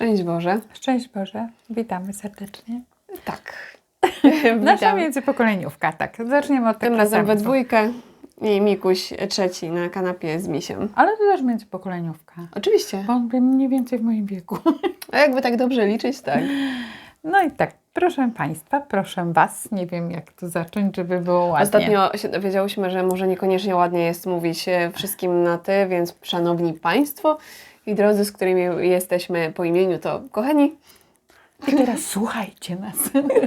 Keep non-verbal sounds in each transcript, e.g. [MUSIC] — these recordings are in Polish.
Szczęść Boże. Szczęść Boże, witamy serdecznie. Tak. [LAUGHS] Nasza międzypokoleniówka, tak. Zaczniemy od Tym takich razem we dwójkę i Mikuś trzeci na kanapie z misiem. Ale to też międzypokoleniówka. Oczywiście. Bo on był mniej więcej w moim wieku. A jakby tak dobrze liczyć, tak. No i tak, proszę Państwa, proszę Was, nie wiem jak tu zacząć, żeby było ładnie. Ostatnio się dowiedziałyśmy, że może niekoniecznie ładnie jest mówić e, wszystkim na ty, więc szanowni Państwo i drodzy, z którymi jesteśmy po imieniu, to kochani, I teraz słuchajcie nas.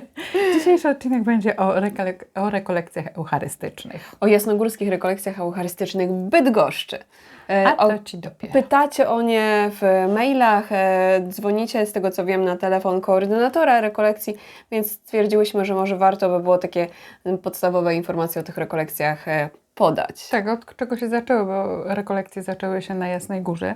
[LAUGHS] Dzisiejszy odcinek będzie o, rekolek- o rekolekcjach eucharystycznych. o jasnogórskich rekolekcjach eucharystycznych Bydgoszczy. E, A o to Ci dopiero. Pytacie o nie w mailach, e, dzwonicie z tego co wiem na telefon koordynatora rekolekcji, więc stwierdziłyśmy, że może warto by było takie podstawowe informacje o tych rekolekcjach e, podać. Tak, od czego się zaczęły, bo rekolekcje zaczęły się na Jasnej Górze.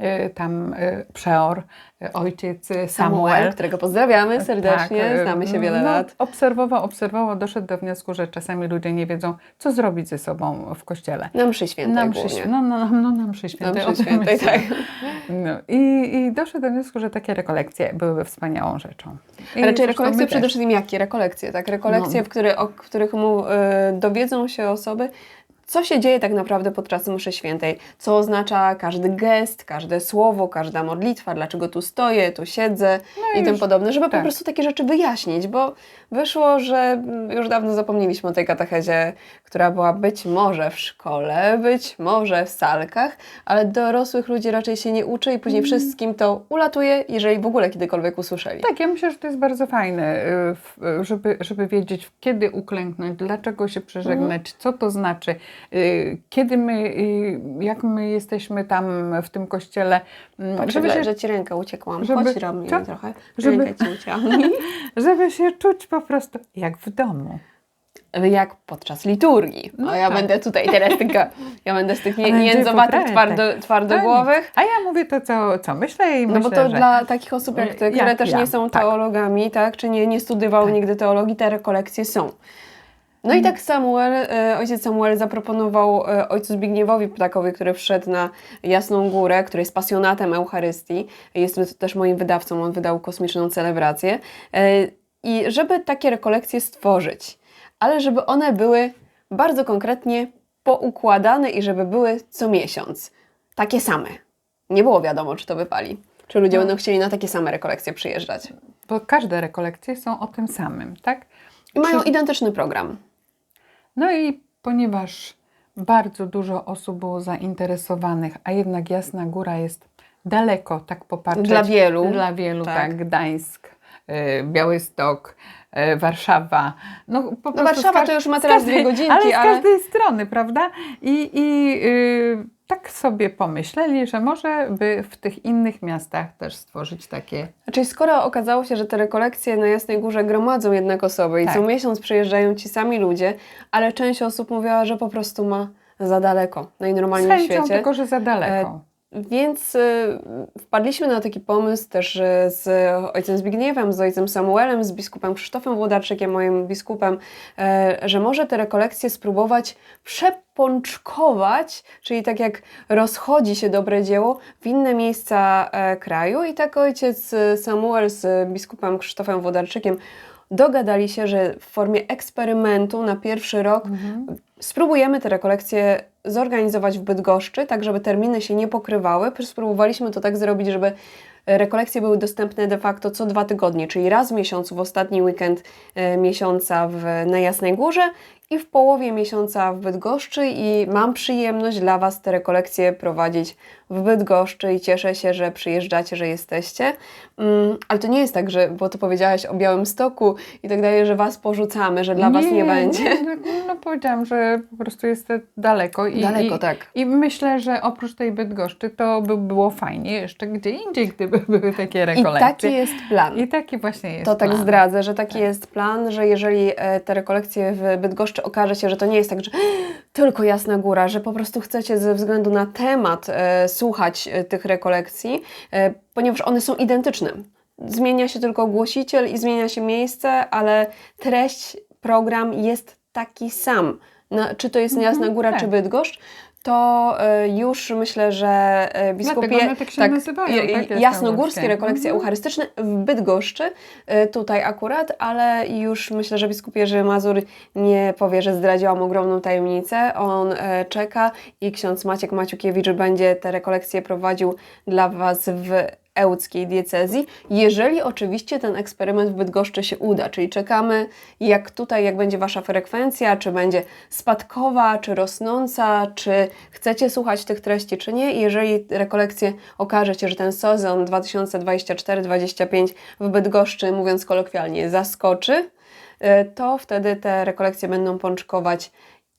Y, Tam y, przeor, y, ojciec y, Samuel. którego pozdrawiamy serdecznie, Tak, znamy się wiele no, lat. Obserwował, obserwował, doszedł do wniosku, że czasami ludzie nie wiedzą, co zrobić ze sobą w kościele. Na mszy świętej Na mszy, głównie. świ- no, no, no, na mszy Na świętej. mszy o tym świętej, tak. No, i, I doszedł do wniosku, że takie rekolekcje byłyby wspaniałą rzeczą. I Raczej rekolekcje przede wszystkim jakie rekolekcje? Tak, rekolekcje, No. w który, o których mu y, dowiedzą się osoby, co się dzieje tak naprawdę podczas mszy świętej, co oznacza każdy gest, każde słowo, każda modlitwa, dlaczego tu stoję, tu siedzę No i tym już- podobne, żeby po tak. prostu takie rzeczy wyjaśnić, bo wyszło, że mm, już dawno zapomnieliśmy o tej katechezie, która była być może w szkole, być może w salkach, ale dorosłych ludzi raczej się nie uczy i później wszystkim to ulatuje, jeżeli w ogóle kiedykolwiek usłyszeli. Tak, ja myślę, że to jest bardzo fajne, y, y, żeby, żeby wiedzieć, kiedy uklęknąć, dlaczego się przeżegnać, co to znaczy, y, kiedy my, jak my jesteśmy tam w tym kościele, mm, żeby się, że ci ręka uciekłam. żeby- Chodź, co? trochę. Żeby- Rękę ci ucięłam. [LAUGHS] żeby się czuć po prostu jak w domu. Jak podczas liturgii. No, ja tak. będę tutaj teraz [LAUGHS] tylko, ja będę z tych jędzowatych, twardo, tak. twardogłowych. A ja mówię to, co, co myślę i No myślę, bo to że... dla takich osób jak ty, Jak które też ja, nie są tak. teologami, tak, czy nie, nie studiowały Tak. nigdy teologii, te rekolekcje są. No i tak Samuel, e, ojciec Samuel zaproponował e, ojcu Zbigniewowi Ptakowi, który wszedł na Jasną Górę, który jest pasjonatem Eucharystii, jest też moim wydawcą, on wydał kosmiczną celebrację. I żeby takie rekolekcje stworzyć, ale żeby one były bardzo konkretnie poukładane i żeby były co miesiąc. Takie same. Nie było wiadomo, czy to wypali. Czy ludzie No. będą chcieli na takie same rekolekcje przyjeżdżać. Bo każde rekolekcje są o tym samym, tak? I mają Czy- identyczny program. No i ponieważ bardzo dużo osób było zainteresowanych, a jednak Jasna Góra jest daleko, tak popatrzeć. Dla wielu. Dla wielu, Tak. tak. Gdańsk, Białystok, y, Warszawa. No, po prostu Warszawa to już ma teraz dwie godzinki, ale z ale- każdej strony, prawda? I, i y, tak sobie pomyśleli, że może by w tych innych miastach też stworzyć takie Znaczy, skoro okazało się, że te rekolekcje na Jasnej Górze gromadzą jednak osoby i Tak. co miesiąc przyjeżdżają ci sami ludzie, ale część osób mówiła, że po prostu ma za daleko najnormalniej w chęcią, świecie. tylko że za daleko. Więc y, wpadliśmy na taki pomysł też y, z ojcem Zbigniewem, z ojcem Samuelem, z biskupem Krzysztofem Włodarczykiem, moim biskupem, e, że może te rekolekcje spróbować przepączkować, czyli tak jak rozchodzi się dobre dzieło w inne miejsca e, kraju i tak ojciec y, Samuel z biskupem Krzysztofem Włodarczykiem dogadali się, że w formie eksperymentu na pierwszy rok Mhm. Spróbujemy te rekolekcje zorganizować w Bydgoszczy, tak żeby terminy się nie pokrywały. Spróbowaliśmy to tak zrobić, żeby rekolekcje były dostępne de facto co dwa tygodnie, czyli raz w miesiącu, w ostatni weekend e, miesiąca w, na Jasnej Górze i w połowie miesiąca w Bydgoszczy i mam przyjemność dla Was te rekolekcje prowadzić w Bydgoszczy i cieszę się, że przyjeżdżacie, że jesteście. Mm, ale to nie jest tak, że, bo Ty powiedziałaś o Białym Stoku i tak dalej, że Was porzucamy, że dla Was nie będzie. Nie, no powiedziałam, że po prostu jest daleko. I, Daleko, i, tak. I myślę, że oprócz tej Bydgoszczy to by było fajnie jeszcze gdzie indziej, gdyby [LAUGHS] były takie I rekolekcje. taki jest plan. I taki właśnie jest To tak plan. zdradzę, że taki jest plan, że jeżeli e, te rekolekcje w Bydgoszczy okaże się, że to nie jest tak, że [GASPS] tylko Jasna Góra, że po prostu chcecie ze względu na temat e, słuchać e, tych rekolekcji, e, ponieważ one są identyczne. Zmienia się tylko głosiciel i zmienia się miejsce, ale treść, program jest taki sam. Na, czy to jest Mhm, Jasna Góra, tak. czy Bydgoszcz, to e, już myślę, że e, biskupie... Dlatego one tak się nazywają, je- tak, jasnogórskie jasnogórskie. rekolekcje Mhm. eucharystyczne w Bydgoszczy, tutaj akurat, ale już myślę, że biskup Jerzy Mazur nie powie, że zdradziłam ogromną tajemnicę. On czeka i ksiądz Maciek Maciukiewicz będzie te rekolekcje prowadził dla Was w ełckiej diecezji, jeżeli oczywiście ten eksperyment w Bydgoszczy się uda, czyli czekamy jak tutaj, jak będzie Wasza frekwencja, czy będzie spadkowa, czy rosnąca, czy chcecie słuchać tych treści, czy nie. Jeżeli rekolekcje okaże się, że ten sezon 2024-2025 w Bydgoszczy, mówiąc kolokwialnie, zaskoczy, e, to wtedy te rekolekcje będą pączkować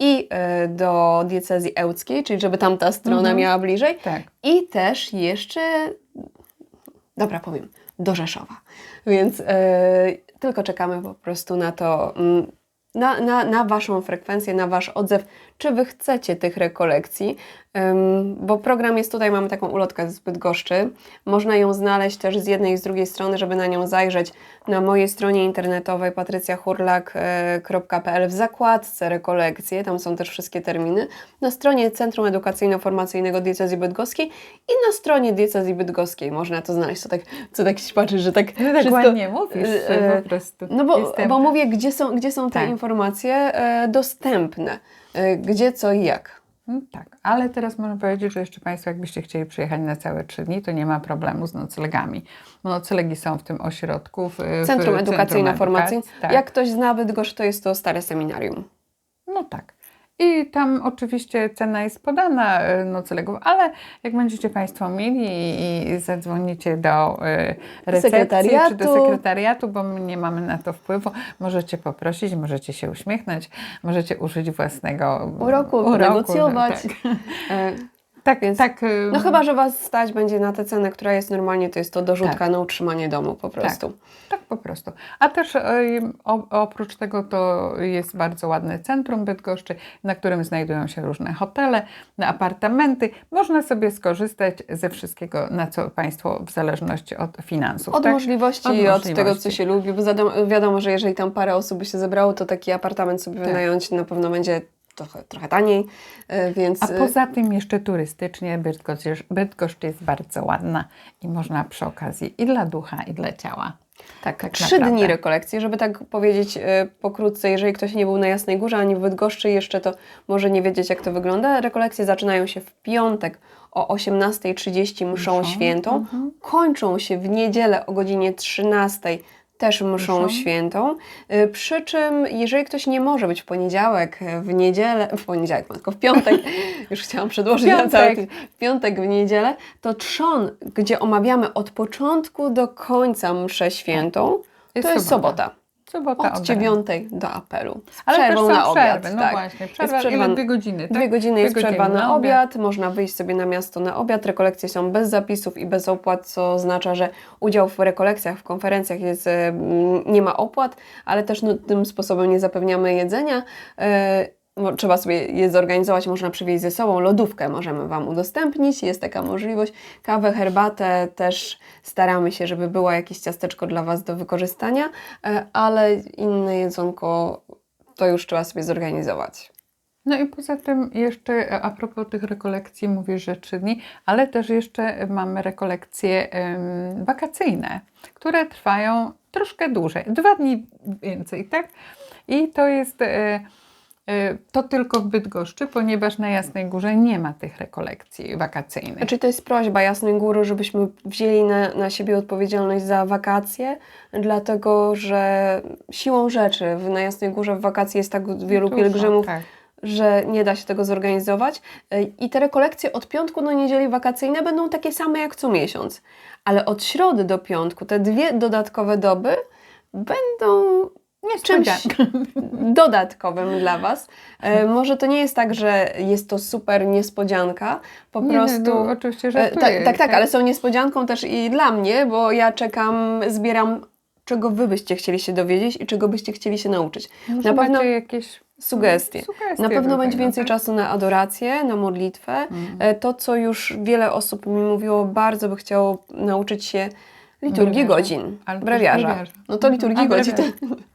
i e, do diecezji ełckiej, czyli żeby tamta strona Mhm. miała bliżej, Tak. i też jeszcze, dobra powiem, do Rzeszowa. Więc e, tylko czekamy po prostu na to, mm, na, na, na Waszą frekwencję, na Wasz odzew, czy Wy chcecie tych rekolekcji, bo program jest tutaj, mamy taką ulotkę z Bydgoszczy. Można ją znaleźć też z jednej i z drugiej strony, żeby na nią zajrzeć na mojej stronie internetowej patrycjahurlak.pl w zakładce rekolekcje, tam są też wszystkie terminy, na stronie Centrum Edukacyjno-Formacyjnego Diecezji Bydgoskiej i na stronie Diecezji Bydgoskiej można to znaleźć. Co tak, co tak się patrzysz, że tak No tak wszystko... ładnie mówisz, e, po prostu. No bo, Jestem- bo mówię, gdzie są, gdzie są te Tak. informacje e, dostępne, gdzie, co i jak. Mm, Tak, ale teraz można powiedzieć, że jeszcze Państwo, jakbyście chcieli przyjechać na całe trzy dni, to nie ma problemu z noclegami. Noclegi są w tym ośrodku. W, Centrum Edukacyjno-Formacyjne. Tak. Jak ktoś zna Bydgoszcz, to jest to stare seminarium. No tak. I tam oczywiście cena jest podana e, noclegów, ale jak będziecie Państwo mieli i, i zadzwonicie do e, recepcji Sekretariatu. czy do sekretariatu, bo my nie mamy na to wpływu, możecie poprosić, możecie się uśmiechnąć, możecie użyć własnego Uroku, negocjować. Tak, E, tak, Więc- tak, e, No chyba, że Was stać będzie na tę cenę, która jest normalnie, to jest to dorzutka Tak. na utrzymanie domu po prostu. Tak po prostu. A też o, oprócz tego to jest bardzo ładne centrum Bydgoszczy, na którym znajdują się różne hotele, apartamenty. Można sobie skorzystać ze wszystkiego, na co Państwo w zależności od finansów. Od tak? możliwości Od i od możliwości. tego, co się lubi, bo wiadomo, że jeżeli tam parę osób by się zebrało, to taki apartament sobie Tak. wynająć na pewno będzie trochę, trochę taniej, e, więc... A poza tym jeszcze turystycznie Bydgoszcz, Bydgoszcz jest bardzo ładna i można przy okazji i dla ducha, i dla ciała. Tak, tak trzy naprawdę. dni rekolekcji, żeby tak powiedzieć e, pokrótce, jeżeli ktoś nie był na Jasnej Górze ani w Bydgoszczy jeszcze, to może nie wiedzieć jak to wygląda. Rekolekcje zaczynają się w piątek o 18.30 mszą Mszą, świętą, mhm. kończą się w niedzielę o godzinie 13.00 też mszą Mszą. świętą. E, Przy czym, jeżeli ktoś nie może być w poniedziałek, e, w niedzielę, w poniedziałek, tylko w piątek, [LAUGHS] już chciałam przedłożyć na Piątek. cały tydzień, w piątek, w niedzielę, to trzon, gdzie omawiamy od początku do końca mszę świętą, Jest to jest sobota. sobota. Sobota Od dziewiątej do apelu. Z Ale przerwą na obiad. przerwy, no tak. właśnie. Jest Przerwa, przerwa- ile? Dwie godziny, tak? Dwie godziny Dwie jest przerwa godziny na na obiad. można wyjść sobie na miasto na obiad. Rekolekcje są bez zapisów i bez opłat, co oznacza, że udział w rekolekcjach, w konferencjach jest, e, nie ma opłat, ale też no, tym sposobem nie zapewniamy jedzenia. Trzeba sobie je zorganizować, można przywieźć ze sobą, lodówkę możemy Wam udostępnić, jest taka możliwość. Kawę, herbatę też staramy się, żeby było jakieś ciasteczko dla Was do wykorzystania, e, ale inne jedzonko to już trzeba sobie zorganizować. No i poza tym jeszcze e, a propos tych rekolekcji, mówię, że trzy dni, ale też jeszcze mamy rekolekcje em, wakacyjne, które trwają troszkę dłużej, dwa dni więcej, tak? I to jest e, to tylko w Bydgoszczy, ponieważ na Jasnej Górze nie ma tych rekolekcji wakacyjnych. Znaczy to jest prośba Jasnej Góry, żebyśmy wzięli na, na siebie odpowiedzialność za wakacje, dlatego że siłą rzeczy w, na Jasnej Górze w wakacje jest tak wielu Dużo, pielgrzymów, tak. że nie da się tego zorganizować. Y, I te rekolekcje od piątku do niedzieli wakacyjne będą takie same jak co miesiąc. Ale od środy do piątku te dwie dodatkowe doby będą czymś Niespodzianka. [LAUGHS] dodatkowym dla Was. E, może to nie jest tak, że jest to super niespodzianka, po Nie, prostu... No, no, oczywiście E, żartuję. tak, tak, tak, ale są niespodzianką też i dla mnie, bo ja czekam, zbieram, czego Wy byście chcieli się dowiedzieć i czego byście chcieli się nauczyć. Może na pewno jakieś Sugestie. sugestie Na pewno będzie tego, więcej tak? czasu na adorację, na modlitwę. Mhm. To, co już wiele osób mi mówiło, bardzo by chciało nauczyć się liturgii Brewiarza. godzin. Brewiarza. brewiarza. No to liturgii A, godzin. brewiarza. [LAUGHS]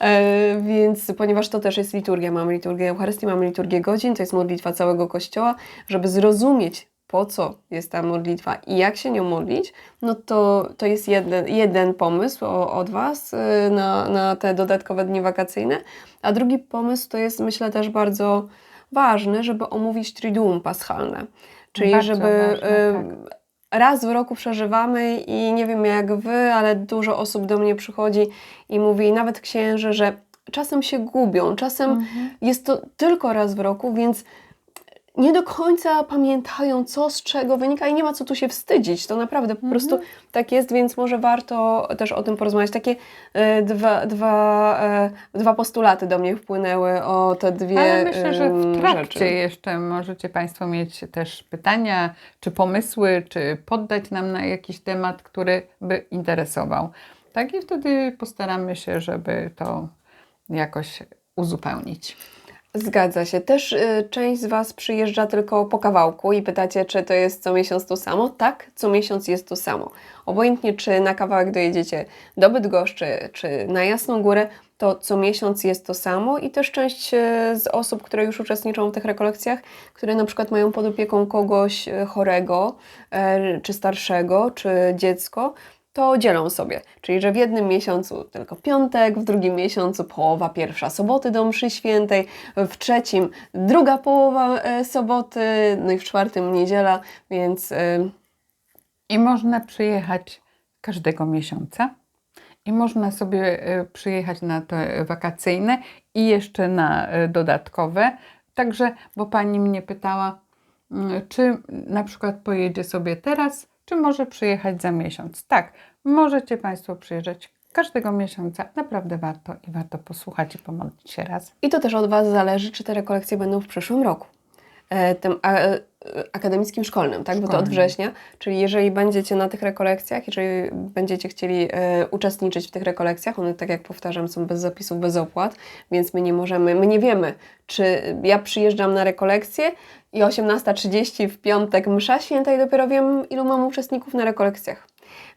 E, więc ponieważ to też jest liturgia, mamy liturgię Eucharystii, mamy liturgię godzin, to jest modlitwa całego Kościoła, żeby zrozumieć po co jest ta modlitwa i jak się nią modlić, no to, to jest jeden, jeden pomysł od Was y, na, na te dodatkowe dni wakacyjne, a drugi pomysł to jest myślę też bardzo ważny, żeby omówić Triduum Paschalne, czyli Bardzo żeby ważne, y, raz w roku przeżywamy i nie wiem jak Wy, ale dużo osób do mnie przychodzi i mówi, nawet księży, że czasem się gubią, czasem Mhm. jest to tylko raz w roku, więc nie do końca pamiętają, co z czego wynika i nie ma co tu się wstydzić. To naprawdę po prostu tak jest, więc może warto też o tym porozmawiać. Takie e, dwa, dwa, e, dwa postulaty do mnie wpłynęły o te dwie Ale myślę, że w trakcie rzeczy. jeszcze możecie Państwo mieć też pytania, czy pomysły, czy poddać nam na jakiś temat, który by interesował. Tak i wtedy postaramy się, żeby to jakoś uzupełnić. Zgadza się. Też y, część z Was przyjeżdża tylko po kawałku i pytacie, czy to jest co miesiąc to samo? Tak, co miesiąc jest to samo. Obojętnie, czy na kawałek dojedziecie do Bydgoszczy, czy na Jasną Górę, to co miesiąc jest to samo i też część e, z osób, które już uczestniczą w tych rekolekcjach, które na przykład mają pod opieką kogoś e, chorego, e, czy starszego, czy dziecko, to dzielą sobie. Czyli, że w jednym miesiącu tylko piątek, w drugim miesiącu połowa pierwsza soboty do mszy świętej, w trzecim druga połowa e, soboty, no i w czwartym niedziela, więc e, I można przyjechać każdego miesiąca. I można sobie e, przyjechać na te wakacyjne i jeszcze na dodatkowe. Także, bo pani mnie pytała, mm, czy na przykład pojedzie sobie teraz, czy może przyjechać za miesiąc. Tak, możecie Państwo przyjeżdżać każdego miesiąca. Naprawdę warto i warto posłuchać i pomodlić się raz. I to też od Was zależy, czy te rekolekcje będą w przyszłym roku. E, tym e, akademickim szkolnym, tak? Bo to od Szkolnym. września. Czyli jeżeli będziecie na tych rekolekcjach, jeżeli będziecie chcieli e, uczestniczyć w tych rekolekcjach, one, tak jak powtarzam, są bez zapisów, bez opłat, więc my nie możemy, my nie wiemy, czy ja przyjeżdżam na rekolekcję i 18.30 w piątek msza święta i dopiero wiem, ilu mam uczestników na rekolekcjach.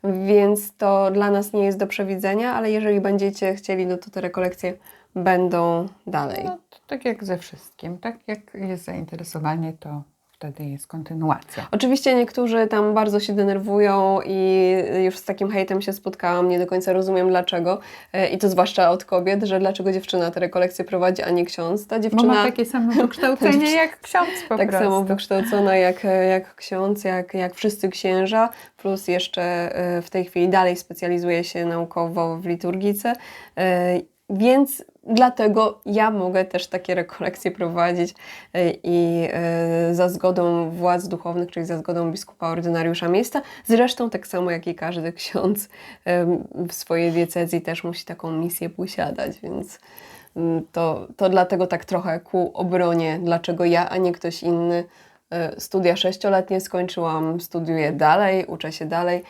Więc to dla nas nie jest do przewidzenia, ale jeżeli będziecie chcieli, no to te rekolekcje będą dalej. No, tak jak ze wszystkim, tak jak jest zainteresowanie, to wtedy jest kontynuacja. Oczywiście niektórzy tam bardzo się denerwują i już z takim hejtem się spotkałam, nie do końca rozumiem dlaczego. E, I to zwłaszcza od kobiet, że dlaczego dziewczyna te rekolekcje prowadzi, a nie ksiądz. Ta Bo dziewczyna ma takie samo [LAUGHS] wykształcenie jak ksiądz po tak prostu. samo wykształcona jak, jak ksiądz, jak, jak wszyscy księża, plus jeszcze e, w tej chwili dalej specjalizuje się naukowo w liturgice. E, Więc dlatego ja mogę też takie rekolekcje prowadzić e, i e, za zgodą władz duchownych, czyli za zgodą biskupa ordynariusza miejsca. Zresztą tak samo jak i każdy ksiądz w swojej diecezji też musi taką misję posiadać, więc mm, to, to dlatego tak trochę ku obronie, dlaczego ja, a nie ktoś inny. E, Studia sześcioletnie skończyłam, studiuję dalej, uczę się dalej.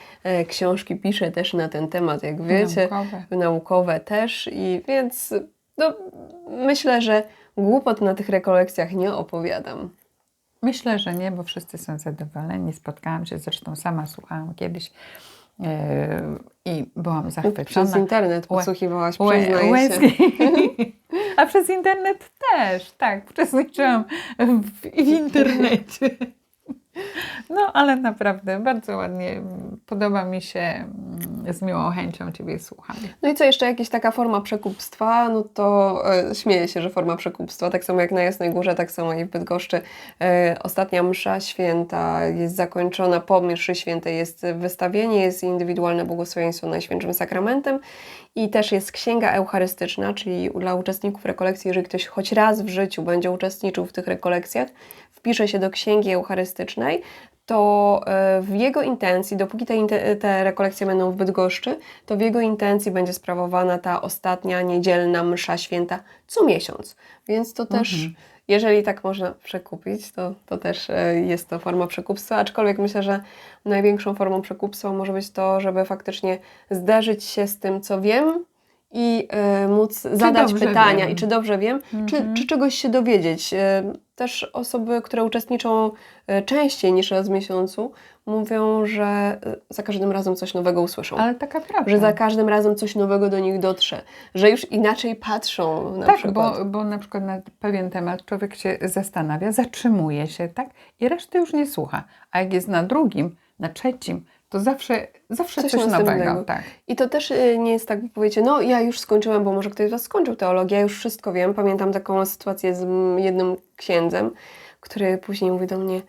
Książki piszę też na ten temat, jak wiecie Naukowe. naukowe też i więc no, myślę, że głupot na tych rekolekcjach nie opowiadam. Myślę, że nie, bo wszyscy są zadowoleni. Spotkałam się, zresztą sama słuchałam kiedyś yy, i byłam zachwycona. Przez internet podsłuchiwałaś, przyznaję łezki. [LAUGHS] A przez internet też, tak. Uczestniczyłam w, w internecie. [LAUGHS] No, ale naprawdę bardzo ładnie. Podoba mi się. Z miłą chęcią Ciebie słucham. No i co jeszcze, jakaś taka forma przekupstwa, no to e, śmieję się, że forma przekupstwa, tak samo jak na Jasnej Górze, tak samo i w Bydgoszczy. E, ostatnia msza święta jest zakończona, po mszy świętej jest wystawienie, jest indywidualne błogosławieństwo Najświętszym Sakramentem i też jest księga eucharystyczna, czyli dla uczestników rekolekcji, jeżeli ktoś choć raz w życiu będzie uczestniczył w tych rekolekcjach, wpisze się do księgi eucharystycznej, to e, w jego intencji, dopóki te, te rekolekcje będą w Bydgoszczy, to w jego intencji będzie sprawowana ta ostatnia niedzielna msza święta co miesiąc. Więc to też, jeżeli tak można przekupić, to, to też e, jest to forma przekupstwa, aczkolwiek myślę, że największą formą przekupstwa może być to, żeby faktycznie zderzyć się z tym, co wiem i e, móc zadać dobrze pytania wiem. i czy dobrze wiem, czy, Mhm. czy czegoś się dowiedzieć. E, Też osoby, które uczestniczą e, częściej niż raz w miesiącu, mówią, że za każdym razem coś nowego usłyszą. Ale taka prawda. Że za każdym razem coś nowego do nich dotrze, że już inaczej patrzą na tak, przykład. bo, bo na przykład na pewien temat człowiek się zastanawia, zatrzymuje się, tak? I reszty już nie słucha. A jak jest na drugim, na trzecim, to zawsze, zawsze Coś coś, nowego. Tak. I to też y, nie jest tak, że powiecie, no ja już skończyłem, bo może ktoś z Was skończył teologię, ja już wszystko wiem. Pamiętam taką sytuację z jednym księdzem, który później mówi do mnie,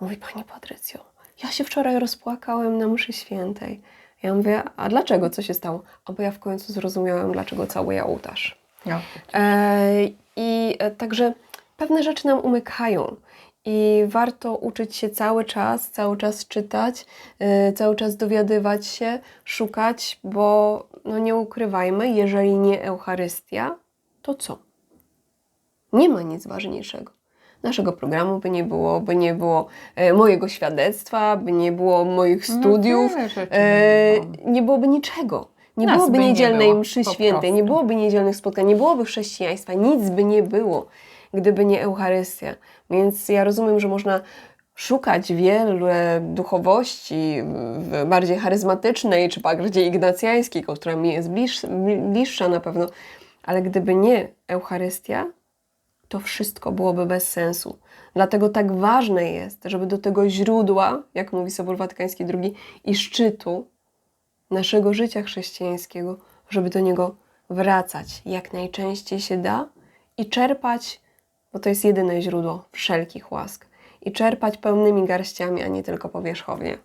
mówi Pani Patrycjo, ja się wczoraj rozpłakałem na mszy świętej. Ja mówię, a dlaczego? Co się stało? A bo ja w końcu zrozumiałem, dlaczego całuję ołtarz. No. E, I e, także pewne rzeczy nam umykają. I warto uczyć się cały czas, cały czas czytać, e, cały czas dowiadywać się, szukać, bo no nie ukrywajmy, jeżeli nie Eucharystia, to co? Nie ma nic ważniejszego. Naszego programu by nie było, by nie było e, mojego świadectwa, by nie było moich studiów, No, wiele rzeczy e, nie było. nie byłoby niczego. Nie Nas byłoby by nie niedzielnej było, mszy świętej, nie byłoby niedzielnych spotkań, nie byłoby chrześcijaństwa, nic by nie było, gdyby nie Eucharystia. Więc ja rozumiem, że można szukać wiele duchowości bardziej charyzmatycznej, czy bardziej ignacjańskiej, która mi jest bliż, bliższa na pewno, ale gdyby nie Eucharystia, to wszystko byłoby bez sensu. Dlatego tak ważne jest, żeby do tego źródła, jak mówi Sobór Watykański II, i szczytu naszego życia chrześcijańskiego, żeby do niego wracać jak najczęściej się da i czerpać, bo to jest jedyne źródło wszelkich łask, i czerpać pełnymi garściami, a nie tylko powierzchownie.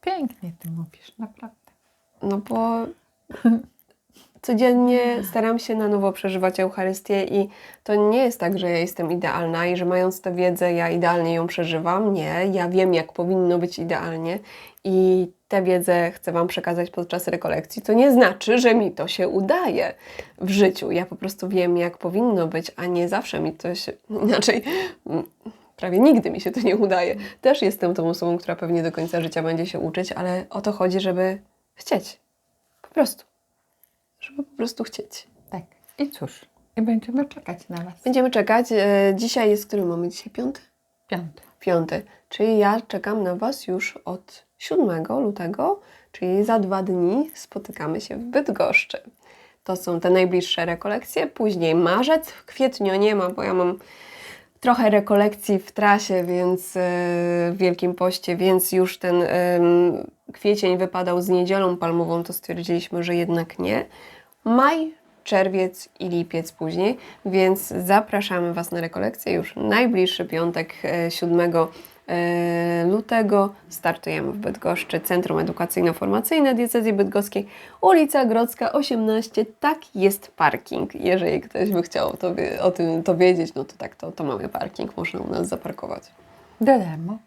Pięknie ty mówisz, naprawdę. No bo [LAUGHS] codziennie staram się na nowo przeżywać Eucharystię i to nie jest tak, że ja jestem idealna i że mając tę wiedzę, ja idealnie ją przeżywam. Nie, ja wiem, jak powinno być idealnie i tę wiedzę chcę Wam przekazać podczas rekolekcji. To nie znaczy, że mi to się udaje w życiu. Ja po prostu wiem, jak powinno być, a nie zawsze mi to się inaczej. mm, Prawie nigdy mi się to nie udaje. Też jestem tą osobą, która pewnie do końca życia będzie się uczyć, ale o to chodzi, żeby chcieć. Po prostu. Żeby po prostu chcieć. Tak. I cóż, i będziemy czekać na Was. Będziemy czekać. E, Dzisiaj jest, który mamy dzisiaj? Piąty? Piąty. Piąty. Czyli ja czekam na Was już od 7 lutego, czyli za dwa dni spotykamy się w Bydgoszczy. To są te najbliższe rekolekcje. Później marzec, w kwietniu nie ma, bo ja mam trochę rekolekcji w trasie, więc e, w Wielkim Poście, więc już ten kwiecień wypadał z niedzielą palmową, to stwierdziliśmy, że jednak nie. Maj, czerwiec i lipiec później, więc zapraszamy Was na rekolekcję już najbliższy piątek, e, 7 e, lutego. Startujemy w Bydgoszczy, Centrum Edukacyjno-Formacyjne Diecezji Bydgoskiej, ulica Grodzka 18. Tak, jest parking. Jeżeli ktoś by chciał to, o tym to wiedzieć, no to tak, to, to mamy parking, można u nas zaparkować Do darmo.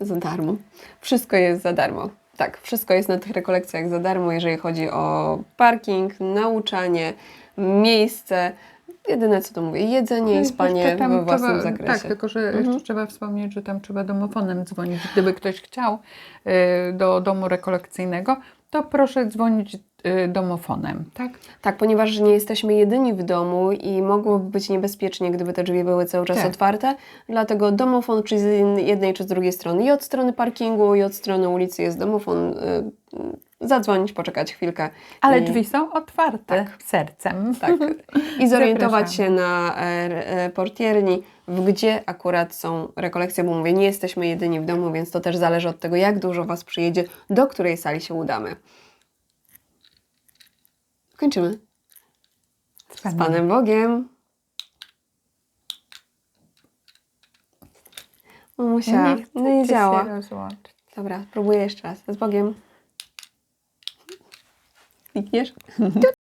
za darmo. Wszystko jest za darmo. Tak, wszystko jest na tych rekolekcjach za darmo, jeżeli chodzi o parking, nauczanie, miejsce. Jedyne co to mówię, jedzenie i spanie tam we własnym trzeba, zakresie. Tak, tylko że Mhm. jeszcze trzeba wspomnieć, że tam trzeba domofonem dzwonić. Gdyby ktoś chciał y, do domu rekolekcyjnego, to proszę dzwonić domofonem, tak? Tak, ponieważ nie jesteśmy jedyni w domu i mogłoby być niebezpiecznie, gdyby te drzwi były cały czas Tak. otwarte. Dlatego domofon czy z jednej, czy z drugiej strony. I od strony parkingu, i od strony ulicy jest domofon. Y, y, zadzwonić, poczekać chwilkę. Ale drzwi są otwarte Tak. sercem. Tak. [LAUGHS] I zorientować Zapraszamy. się na e, e, portierni, w gdzie akurat są rekolekcje, bo mówię, nie jesteśmy jedyni w domu, więc to też zależy od tego, jak dużo Was przyjedzie, do której sali się udamy. Kończymy. Z Panem Bogiem. Mamusia, Nie no nie działa. Dobra, próbuję jeszcze raz. Z Bogiem. Klikniesz?